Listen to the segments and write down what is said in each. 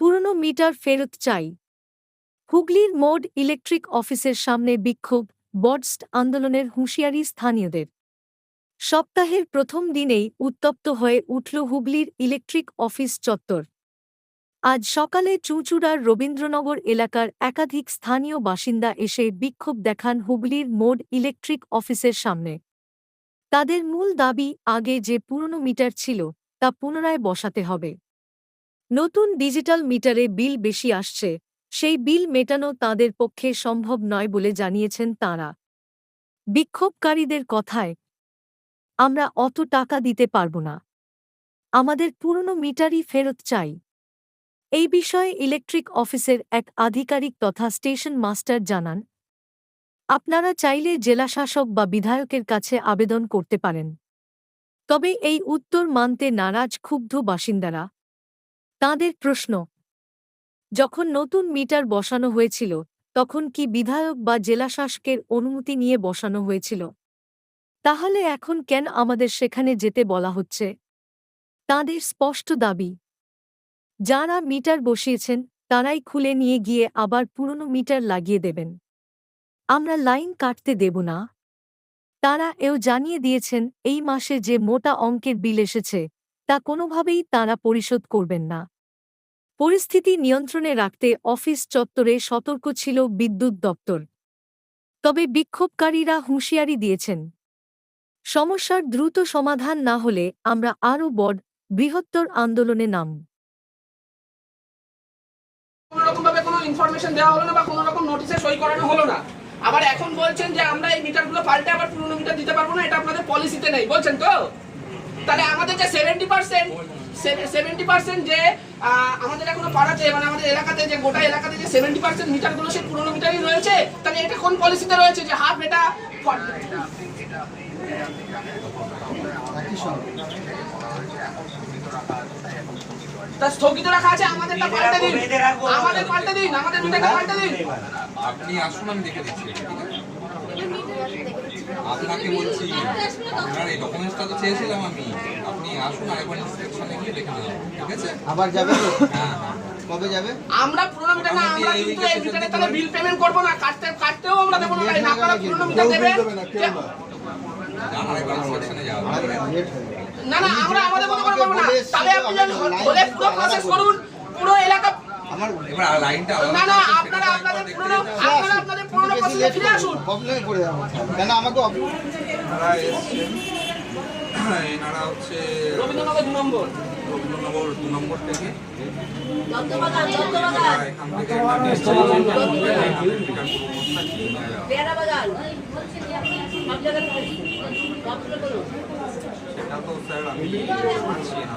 পুরনো মিটার ফেরত চাই। হুগলির মোড ইলেকট্রিক অফিসের সামনে বিক্ষোভ, বডস্ট আন্দোলনের হুঁশিয়ারি স্থানীয়দের। সপ্তাহের প্রথম দিনেই উত্তপ্ত হয়ে উঠল হুগলির ইলেকট্রিক অফিস চত্বর। আজ সকালে চুঁচুড়ার রবীন্দ্রনগর এলাকার একাধিক স্থানীয় বাসিন্দা এসে বিক্ষোভ দেখান হুগলির মোড ইলেকট্রিক অফিসের সামনে। তাদের মূল দাবি আগে যে পুরনো মিটার ছিল, তা পুনরায় বসাতে হবে। নতুন ডিজিটাল মিটারে বিল বেশি আসছে, সেই বিল মেটানো তাঁদের পক্ষে সম্ভব নয় বলে জানিয়েছেন তাঁরা। বিক্ষোভকারীদের কথায়, আমরা অত টাকা দিতে পারব না। আমাদের পুরনো মিটারই ফেরত চাই। এই বিষয়ে ইলেকট্রিক অফিসের এক আধিকারিক তথা স্টেশন মাস্টার জানান, আপনারা চাইলে জেলাশাসক বা বিধায়কের কাছে আবেদন করতে পারেন। তবে এই উত্তর মানতে নারাজ ক্ষুব্ধ বাসিন্দারা। তাঁদের প্রশ্ন। যখন নতুন মিটার বসানো হয়েছিল, তখন কি বিধায়ক বা জেলাশাসকের অনুমতি নিয়ে বসানো হয়েছিল? তাহলে এখন কেন আমাদের সেখানে যেতে বলা হচ্ছে? তাঁদের স্পষ্ট দাবি। যাঁরা মিটার বসিয়েছেন, তারাই খুলে নিয়ে গিয়ে আবার পুরনো মিটার লাগিয়ে দেবেন। আমরা লাইন কাটতে দেব না। তারা এও জানিয়ে দিয়েছেন, এই মাসে যে মোটা অঙ্কের বিল এসেছে তা কোনোভাবেই তাঁরা পরিশোধ করবেন না। পরিস্থিতি নিয়ন্ত্রণে রাখতে অফিস চত্বরে সতর্ক ছিল বিদ্যুৎ দপ্তর। তবে বিক্ষোভকারীরা হুঁশিয়ারি দিয়েছেন, সমস্যার দ্রুত সমাধান না হলে আমরা আরও বড়, বৃহত্তর আন্দোলনে নাম আবার এখন বলছেন যে আমরা এই মিটারগুলো পাল্টে আবার পুরনো মিটার দিতে পারব না, এটা আপনাদের পলিসিতে নেই, বলছেন তো? তাহলে আমাদের যে সেভেন্টি পার্সেন্ট সেভেন্টি পার্সেন্ট যে আমাদের এখনও পাড়াতে মানে আমাদের এলাকাতে যে গোটা এলাকাতে যে সেভেন্টি পার্সেন্ট মিটারগুলো সেই পুরনো মিটারই রয়েছে? তাহলে এটা কোন পলিসিতে রয়েছে যে হাফ এটা তা স্থগিত রাখা আছে আমাদেরটা পাল্টে দিন। আমাদের পাল্টে দিন আমাদের মিটারটা পাল্টে দিন। আপনি আসুন আমি দেখে দিচ্ছি। আপনাকে বলছি আপনার এই ডকুমেন্টসটা তো চেয়েছিলাম আমি। আপনি আসুন আরেকবার ইন্সপেকশনে গিয়ে দেখে নেবেন ঠিক আছে? আবার যাবে তো? হ্যাঁ হ্যাঁ। কবে যাবে? আমরা পুরনো মিটার না আমরা কিন্তু এই মিটারে তাহলে বিল পেমেন্ট করব না কাটতে কাটতেও আমরা দেবো না না আপনারা পুরনো মিটার দেবেন? না না আমরা আমাদের মতো করে করব না। তাহলে আপনি হলে পুরো প্রসেস করুন পুরো এলাকা আমার এবার লাইনটা না না আপনারা আপনাদের পুরনো আপনারা আপনাদের পুরনো প্রসেসে ফিরে আসুন। প্রবলেমে পড়ে যাব কেন আমাকে এনারা এসছেন। এনারা হচ্ছে রবীন্দ্রনগর দু নম্বর। রবীন্দ্রনগর দু নম্বর থেকে। এখান থেকে পুরো। সেটা তো স্যার আমি পাচ্ছি না।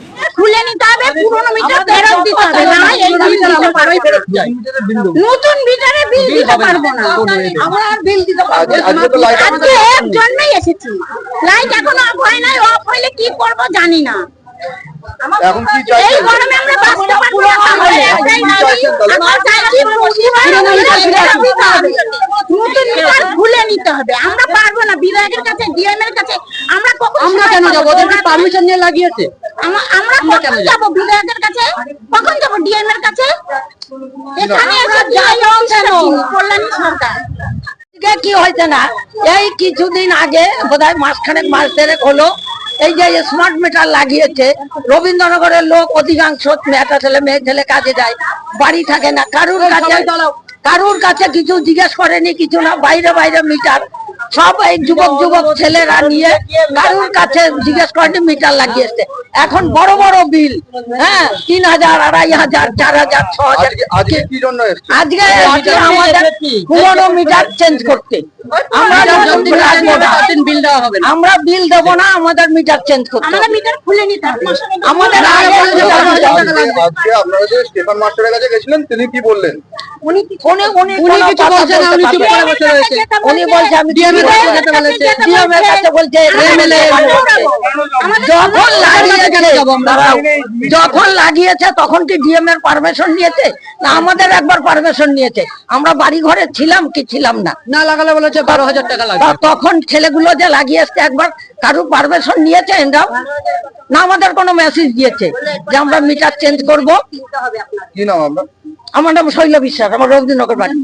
খুলে নিতে হবে পুরনো মিটার ফেরত দিতে হবে না এই বিল দিতে পারব নতুন মিটারে বিল দিতে পারব না। আমরা আর বিল দিতে পারব না। আজকে জন্যই এসেছি। লাইট এখনও অফ হয় নাই অফ হইলে কি করব জানি না। এখন কি এই গরমে আমরা বাঁচতে পারব না। একটাই দাবি, আমরা মুন্সিপাল মিটার নতুন মিটার নিতে হবে। আমরা পারব না। বিধায়কের কাছে ডিএম এর কাছে। আমরা কখন আমরা কেন যাব? ওদের পারমিশন নিয়ে লাগিয়েছে? আমরা কখন যাব বিধায়কের কাছে? কখন যাব ডিএম এর কাছে এখানে যাই হোক কেন? কল্যাণী সরকার। কি হয়েছে না? এই কিছুদিন আগে বোধহয় মাসখানেক মাস দেড়েক হলো। এই যে স্মার্ট মিটার লাগিয়েছে রবীন্দ্রনগরের লোক অধিকাংশ মেয়েটা ছেলে মেয়ে ছেলে কাজে যায় বাড়ি থাকে না। কারুর কাছে কারুর কাছে কিছু জিজ্ঞেস করেনি কিছু না বাইরে বাইরে মিটার সব এই যুবক যুবক ছেলেরা নিয়ে কারুর কাছে জিজ্ঞেস করেনি মিটার লাগিয়েছে এখন বড় বড় বিল হ্যাঁ তিন হাজার আড়াই হাজার চার হাজার ছ হাজার। আজকে আমাদের পুরোনো মিটার চেঞ্জ করতে। আমরা। বিল দেওয়া হবে না। আমরা বিল দেবো না আমাদের মিটার চেঞ্জ করতে আমাদের মিটার খুলে নিতে আমাদের আগে আজকে আজকে আপনারা যে স্টেফান মাস্টারের কাছে গেছিলেন তিনি কি বললেন? উনি উনি উনি উনি কিছু না, উনি চুপ করে বসে রয়েছে। উনি বলছে আমি এর কাছে যেতে বলেছে। এর কাছে বলছে MLA যখন লাগিয়েছে যখন লাগিয়েছে তখন কি ডিএম এর পারমিশন নিয়েছে? না আমাদের একবার পারমিশন নিয়েছে। আমরা বাড়ি ঘরে ছিলাম কি ছিলাম না? না লাগালে বলেছে বারো হাজার টাকা লাগবে। তখন ছেলেগুলো যে লাগিয়ে এসছে একবার কারু পারমিশন নিয়েছে এরাও না আমাদের কোনো মেসেজ দিয়েছে যে আমরা মিটার চেঞ্জ করব। কি নাম আপনার? আমার নাম শৈল বিশ্বাস আমার রবীন্দ্রনগর বাড়ি।